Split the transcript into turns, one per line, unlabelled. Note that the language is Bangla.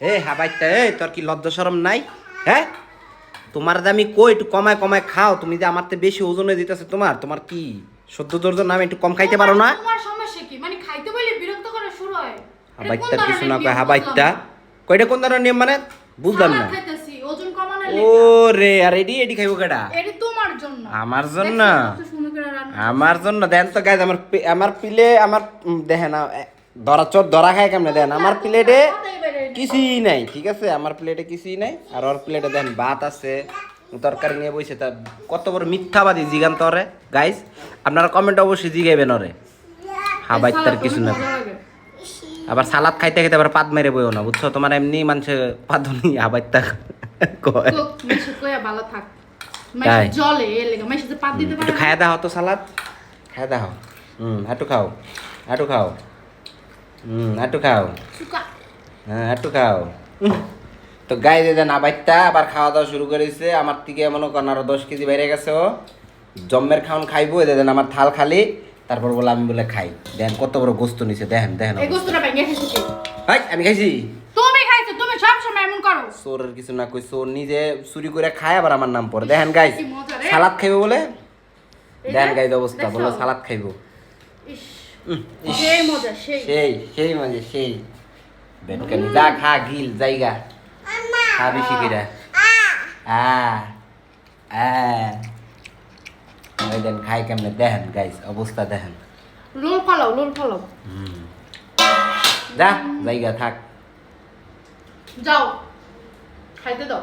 এ হাবাইতে এই তোর কি লজ্জা শরম নাই? হ্যাঁ? তোমার দামি কই একটু কমায় কমায় খাও তুমি যে আমার থেকে বেশি ওজনে দিতেছে তোমার তোমার কি সদ্য দর্জ নামে একটু কম খাইতে পারো না?
তোমার সমস্যা কি? মানে খাইতে বলে বিরক্ত করা শুরু হয়।
কিছু না কয়
বুঝলাম
কয়টা কোন ধরনের নিয়ম মানে? বুঝলাম না।
ওজন কমানোর
ও
লেগে।
রে আর এডি এডি খাইবো কেডা?
এটা তোমার জন্য।
আমার জন্য? আমার জন্য দেন তো গাইজ আমার আমার পিলে আমার দেখেন এ, ধরা চোর ধরা খায় কেমনে? দেন আমার প্লেটে। কিছুই নাই ঠিক আছে? আমার প্লেটে কিছুই নাই আর ওর প্লেটে দেন ভাত আছে তরকারি নিয়ে বসে তা কত বড় মিথ্যাবাদী জিগান তরে গাইজ আপনারা কমেন্ট অবশ্যই জিগাইবেন ওরে। হাবাই তার
সালাদ
কিছু না। আবার সালাদ খাইতে খাইতে আবার পাত মেরে বইও না বুঝছ? তোমার এমনি মানুষে পাদনি হাবাই তা কয়
ভালো থাক। জলে পাত দিতে
একটু
না।
খাইয়া দাও তো সালাদ। খাইয়া দাও। হুম একটু খাও একটু খাও। হুম একটু খাও।
শুকা।
হ্যাঁ একটু খাও। তো গাই দিয়ে দেন আবাইতা আবার খাওয়া দাওয়া শুরু করেছে আমার থেকে মনে করেন আরও দশ কেজি বাইরে গেছে ও। জম্মের খাওন খাইবো এদের দেন আমার থাল খালি তারপর বলে আমি বলে খাই। দেন কত বড় গোস্ত নিছে দেখেন দেখেন? হাই আমি খাইছি।
তুমি খাইছো তুমি সব সময় এমন করো।
চোরের কিছু না কই চোর নিজে চুরি করে খায় আবার আমার নাম পড়ে। দেখেন গাইস
মজা।
সালাদ খাইবো বলে? দেন গাইজ অবস্থা? বলে সালাদ খাইবো।
সেই মজা সেই।
সেই সেই মানে সেই। বেটকানি যা খা গিল জায়গা। খা বেশি করে। আ। আ। দেন খাই কেমনে? দেখেন গাইস অবস্থা দেখেন।
রোল ফলাও রোল ফলাও
যা জায়গা থাক।
যাও। খাইতে দাও।